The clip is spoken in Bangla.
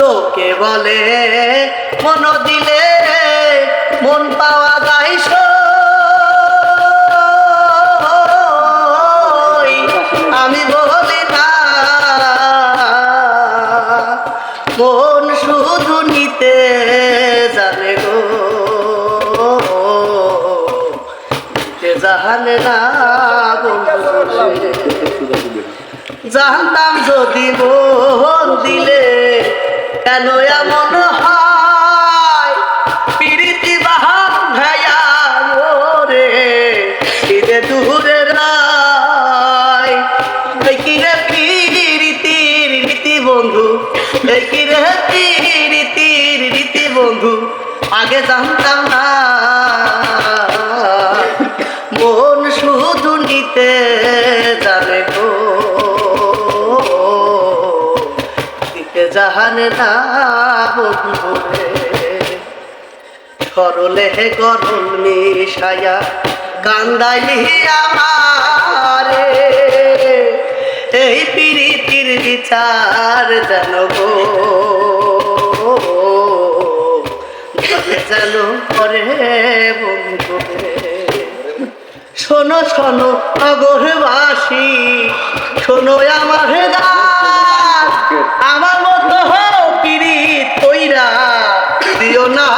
লোকে বলে, মন দিলে মন পাওয়া যায়। আমি বলি না, মন শুধু নিতে জানে গো নিতে জানে না জানতাম যদি মন কি রে পিরিতির রীতি বন্ধু, আগে জানতাম না। মন শুধু নিতে যাবে গো। দিতে জাহানে না বন্ধুরে সরলে গরল মিশায়া কান্দাইলি আমারে। এই পিরিতির বিচার যেন যেন করে শোনো শোনো নগরবাসী শোনো আমার আমার মতো হো পিড়ি তৈরা দিও না